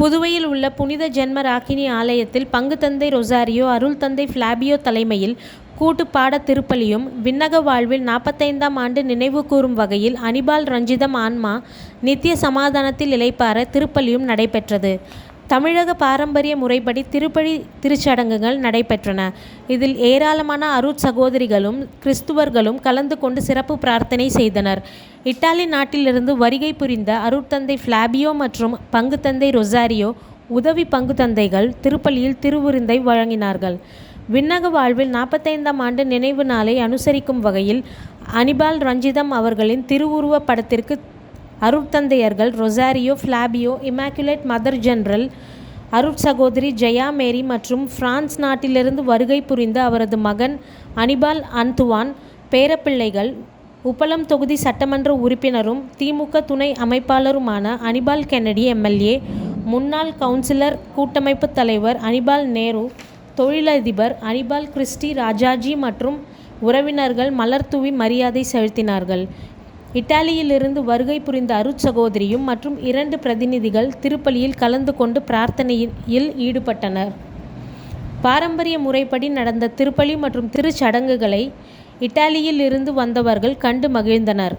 புதுவையில் உள்ள புனித ஜென்ம ராக்கினி ஆலயத்தில் பங்கு தந்தை ரொசாரியோ அருள் தந்தை பிளாவியோ தலைமையில் கூட்டு பாட திருப்பலியும் விண்ணக வாழ்வில் நாற்பத்தைந்தாம் ஆண்டு நினைவு கூறும் வகையில் அனிபால் ரஞ்சிதம் ஆன்மா நித்திய சமாதானத்தில் இளைப்பாற திருப்பலியும் நடைபெற்றது. தமிழக பாரம்பரிய முறைப்படி திருப்பலி திருச்சடங்குகள் நடைபெற்றன. இதில் ஏராளமான அருட்சகோதரிகளும் கிறிஸ்துவர்களும் கலந்து கொண்டு சிறப்பு பிரார்த்தனை செய்தனர். இத்தாலி நாட்டிலிருந்து வருகை புரிந்த அருட்தந்தை ஃப்ளாபியோ மற்றும் பங்கு தந்தை ரொசாரியோ உதவி பங்கு தந்தைகள் திருப்பலியில் திருவிருந்தை வழங்கினார்கள். விண்ணக வாழ்வில் நாற்பத்தைந்தாம் ஆண்டு நினைவு நாளை அனுசரிக்கும் வகையில் அனிபால் ரஞ்சிதம் அவர்களின் திருவுருவப் படத்திற்கு அருட்தந்தையர்கள் Rosario Flavio Immaculate mother general அருட்சகோதரி Jaya Mary மற்றும் பிரான்ஸ் நாட்டிலிருந்து வருகை புரிந்த அவரது மகன் அனிபால் அன்துவான் பேரப்பிள்ளைகள் உப்பளம் தொகுதி சட்டமன்ற உறுப்பினரும் திமுக துணை அமைப்பாளருமான அனிபால் கென்னடி எம்எல்ஏ முன்னாள் கவுன்சிலர் கூட்டமைப்பு தலைவர் அனிபால் நேரு தொழிலதிபர் அனிபால் கிறிஸ்டி ராஜாஜி மற்றும் உறவினர்கள் மலர்தூவி மரியாதை செலுத்தினார்கள். இத்தாலியிலிருந்து வருகை புரிந்த அருட்சகோதரியும் மற்றும் இரண்டு பிரதிநிதிகள் திருப்பலியில் கலந்து கொண்டு பிரார்த்தனையில் ஈடுபட்டனர். பாரம்பரிய முறைப்படி நடந்த திருப்பலி மற்றும் திருச்சடங்குகளை இத்தாலியில் இருந்து வந்தவர்கள் கண்டு மகிழ்ந்தனர்.